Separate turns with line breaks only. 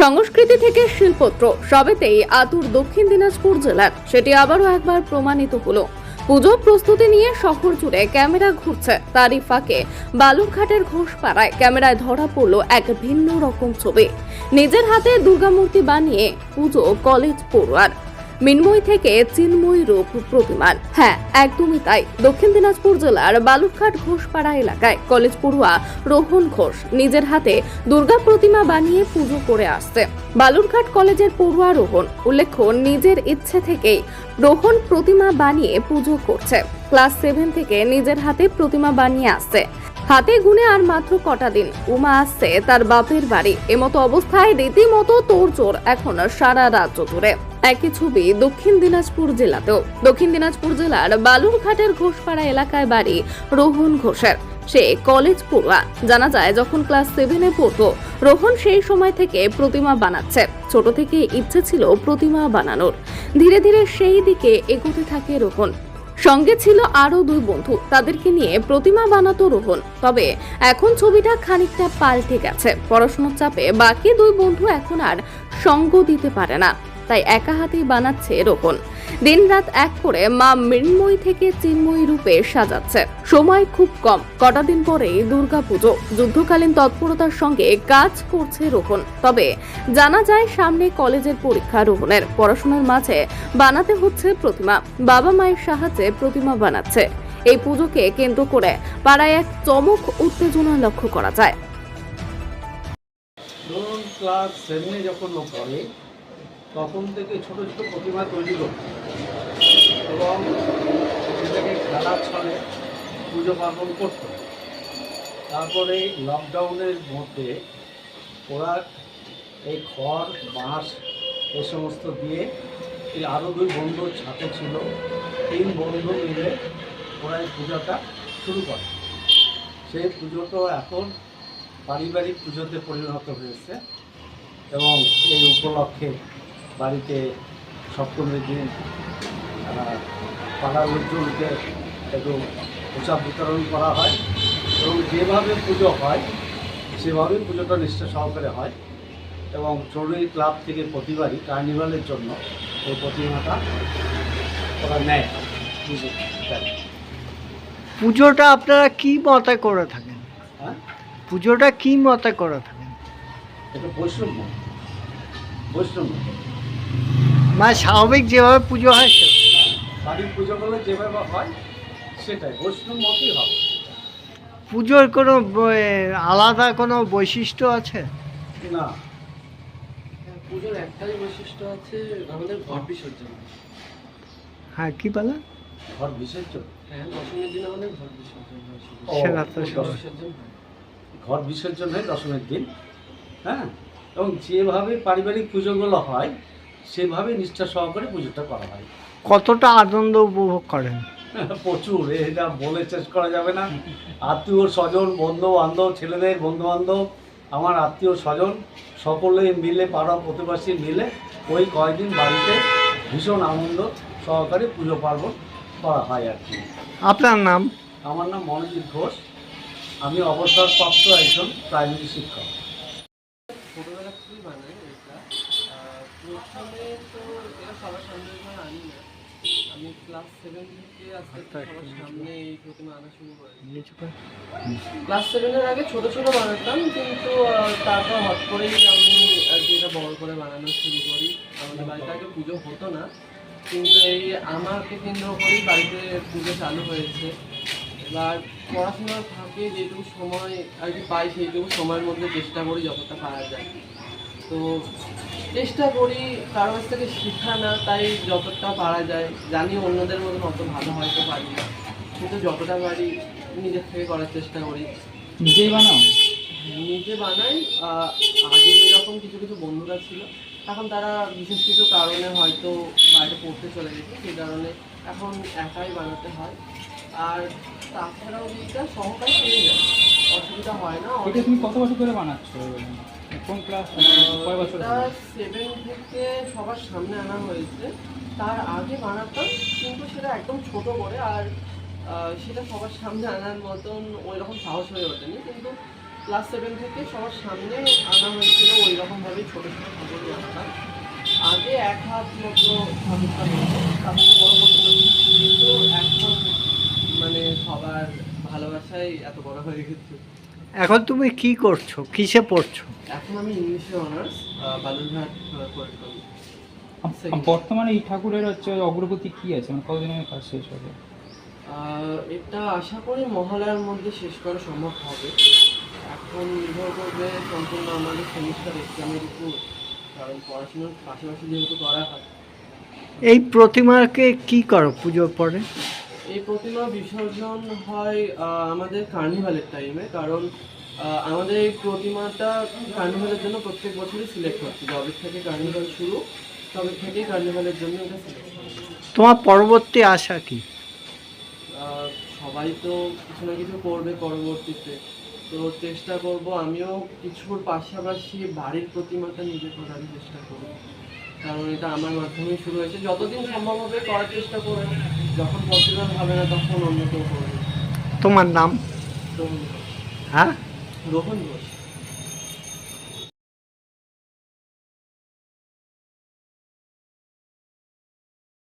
সংস্কৃতি থেকে শিল্পত্র, সবেতেই আতুর দক্ষিণ দিনাজপুর জেলার। সেটি আবারও একবার প্রমাণিত হলো। পুজো প্রস্তুতি নিয়ে শহর জুড়ে ক্যামেরা ঘুরছে। তারই ফাঁকে বালুরঘাটের ঘোষপাড়ায় ক্যামেরায় ধরা পড়ল এক ভিন্ন রকম ছবি। নিজের হাতে দুর্গামূর্তি বানিয়ে পুজো কলেজ পড়ুয়ার। মিনময় থেকে চিন্ময় রূপ প্রতিমান। হ্যাঁ একদমই তাই। দক্ষিণ দিনাজপুর জেলার বালুরঘাট ঘোষপাড়া এলাকায় কলেজ পড়ুয়া রোহন ঘোষ নিজের হাতে দুর্গা প্রতিমা বানিয়ে পুজো করে আসছে। বালুরঘাট কলেজের পড়ুয়া রোহন উল্লেখ্য, নিজের ইচ্ছে থেকেই রোহন প্রতিমা বানিয়ে পুজো করছে। ক্লাস সেভেন থেকে নিজের হাতে প্রতিমা বানিয়ে আসছে। হাতে গুনে আর মাত্র কটা দিন। উমা আসছে তার বাপের বাড়ি। এমতো অবস্থায় রীতিমতো তোড়জোড় এখন সারা রাজ্য জুড়ে। একই ছবি দক্ষিণ দিনাজপুর জেলাতেও। দক্ষিণ দিনাজপুর জেলার বালুরঘাটের ঘোষপাড়া এলাকায় বাড়ি রোহন ঘোষের। সে কলেজ পড়ুয়া। জানা যায়, যখন ক্লাস সেভেনে পড়তো, রোহন সেই সময় থেকে প্রতিমা বানাচ্ছে। ছোট থেকে ইচ্ছে ছিল প্রতিমা বানানোর। ধীরে ধীরে সেই দিকে এগোতে থাকে রোহন। সঙ্গে ছিল আরও দুই বন্ধু। তাদেরকে নিয়ে প্রতিমা বানাতো রোহন। তবে এখন ছবিটা খানিকটা পাল্টে গেছে। পড়াশোনার চাপে বাকি দুই বন্ধু এখন আর সঙ্গ দিতে পারে না। তাই একা হাতেই বানাচ্ছে রোহন দিনরাত এক করে মা মৃন্ময়ী থেকে চিন্ময়ী রূপে সাজাচ্ছে। সময় খুব কম, কটা দিন পরেই দুর্গাপুজো। যুদ্ধকালীন তৎপরতার সঙ্গে কাজ করছে রোহন তবে জানা যায় সামনে কলেজের পরীক্ষা রোহনের পড়াশোনার মাঝে বানাতে হচ্ছে প্রতিমা। বাবা মায়ের সাহায্যে প্রতিমা বানাচ্ছে। এই পুজোকে কেন্দ্র করে পাড়ায় এক চমক উত্তেজনা লক্ষ্য করা যায়।
ক্লাস সেভেনে যখন পড়ে তখন থেকে ছোট ছোট প্রতিমা তৈরি করত। এবং সেটাকে খেলার ছলে পুজো পার্বণ করত। তারপরে লকডাউনের মধ্যে ওরা এই খড়, বাঁশ এ সমস্ত দিয়ে এই আরও দুই বন্ধুর ছাত্র ছিল। তিন বন্ধু মিলে ওরা এই পুজোটা শুরু করে। সেই পুজোটা এখন পারিবারিক পুজোতে পরিণত হয়েছে। এবং এই উপলক্ষে বাড়িতে সপ্তমীর দিন পাড়ার লোকজনকে একটু পোশাক বিতরণ করা হয় এবং যেভাবে পুজো হয় সেভাবেই পুজোটা নিষ্ঠা সহকারে হয় এবং চড়ুই ক্লাব থেকে প্রতিবারই কার্নিভালের জন্য এই প্রতিমাটা ওরা নেয়। পুজো
পুজোটা আপনারা কি মতে করে থাকেন?
হ্যাঁ?
পুজোটা কি মতে করে থাকেন?
এটা বৈষম্য বৈষম্য
মানে স্বাভাবিক যেভাবে পুজো হয় সে
হ্যাঁ, বাড়ির পুজো করলে যেভাবে হয় সেটাই বৈষ্ণব মতই হবে।
পুজোর কোনো ব- আলাদা কোনো বৈশিষ্ট্য আছে?
না।
পুজোর একটাই বৈশিষ্ট্য আছে আমাদের ঘট বিসর্জন।
হ্যাঁ কি বলে?
ঘর বিসর্জন?
হ্যাঁ দশমীর দিন আমাদের ঘট বিসর্জন হয় শুধু।
ও,
সেটা তো
ও,
সব-
বিসর্জন হয়।
ঘর বিসর্জন হয় দশমীর দিন হ্যাঁ? এবং যেভাবে পারিবারিক পুজোগুলো হয় সেভাবে নিষ্ঠা সহকারে পুজোটা করা হয়।
কতটা আনন্দ উপভোগ করেন?
প্রচুর এটা বলে শেষ করা যাবে না। আত্মীয় স্বজন বন্ধু বান্ধব ছেলেদের বন্ধু বান্ধব আমার আত্মীয় স্বজন সকলে মিলে পাড়া প্রতিবাসী মিলে ওই কয়েকদিন বাড়িতে ভীষণ আনন্দ সহকারে পুজো পার্বণ করা হয় আর কি।
আপনার নাম?
আমার নাম মনোজিৎ ঘোষ। আমি অবসরপ্রাপ্ত একজন প্রাইমারি শিক্ষক।
ছোটবেলা বানাই আহ, প্রথমে তো এটা সবার সামনে আনি না। আমি ক্লাস সেভেন থেকে আস্তে সবার সামনে এই প্রতিমা আনা শুরু করি। ক্লাস সেভেনের আগে ছোট ছোট বানাতাম কিন্তু তারপর হট করেই আমি আর কি এটা বড় করে বানানো শুরু করি। আমাদের বাড়িতে আগে পুজো হতো না কিন্তু এই আমাকে কেন্দ্র করেই বাড়িতে পুজো চালু হয়েছে। এবার পড়াশোনার ফাঁকে যেটুকু সময় আর কি পাই সেইটুকু সময়ের মধ্যে চেষ্টা করি যতটা পারা যায়। তো চেষ্টা করি কারোর কাছ থেকে শেখা না তাই যতটা পারা যায় জানি অন্যদের মতন অত ভালো হয়তো পারি না। কিন্তু যতটা পারি নিজের থেকে করার চেষ্টা করি।
নিজেই বানাও?
নিজে বানাই আগে যেরকম কিছু কিছু বন্ধুরা ছিল এখন তারা বিশেষ কিছু কারণে হয়তো বাইরে পড়তে চলে গেছে সেই কারণে এখন একাই বানাতে হয়। আর তাছাড়াও এটা সহকারে পেয়ে যায়। অসুবিধা হয় না
এটা তুমি কত বছর ধরে বানাচ্ছ? কোন ক্লাস কয় বছর ধরে?
সেভেন থেকে সবার সামনে আনা হয়েছে। তার আগে বানাতাম কিন্তু সেটা একদম ছোট করে আর সেটা সবার সামনে আনার মতন ওই রকম সাহস হয়ে ওঠেনি। কিন্তু ক্লাস সেভেন থেকে সবার সামনে আনা হয়েছিল ওই রকমভাবেই ছোটো ছোটো ঠাকুরই আঁকতাম আগে এক হাত মতো ঠাকুরটা বড় কিন্তু এখন মানে সবার ভালোবাসায় এত বড় হয়ে গেছে।
এখন তুমি কি করছ? কিসে পড়ছো?
এখন আমি ইংলিশে অনার্স বালুরঘাট
বর্তমানে এই ঠাকুরের হচ্ছে অগ্রগতি কি আছে? মানে কতদিনের কাজ শেষ হবে?
এটা আশা করি মহালয়ার মধ্যে শেষ করা সম্ভব হবে। এখন নির্ভর করবে সম্পূর্ণ আমাদের সেমিস্টার এক্সামের উপর কারণ পড়াশোনার পাশাপাশি যেহেতু করা হয়।
এই প্রতিমাকে কি করো পুজোর পরে?
এই প্রতিমা বিসর্জন হয় আমাদের কার্নিভালের টাইমে কারণ আমাদের এই প্রতিমাটা কার্নিভালের জন্য প্রত্যেক বছরই সিলেক্ট হচ্ছে। যবে থেকে কার্নিভাল শুরু তবে থেকেই কার্নিভালের জন্য এটা সিলেক্ট
তোমার পরবর্তী আশা কি?
সবাই তো কিছু না কিছু করবে পরবর্তীতে। তো চেষ্টা করব আমিও কিছুর পাশাপাশি বাড়ির প্রতিমাটা নিজে করার চেষ্টা করব। কারণ এটা আমার মাধ্যমেই শুরু হয়েছে। যতদিন সম্ভব হবে করার চেষ্টা করব। যখন পসিবল হবে না তখন অন্য কেউ করবে।
তোমার নাম?
রোহন ঘোষ।
হ্যাঁ?
রোহন ঘোষ।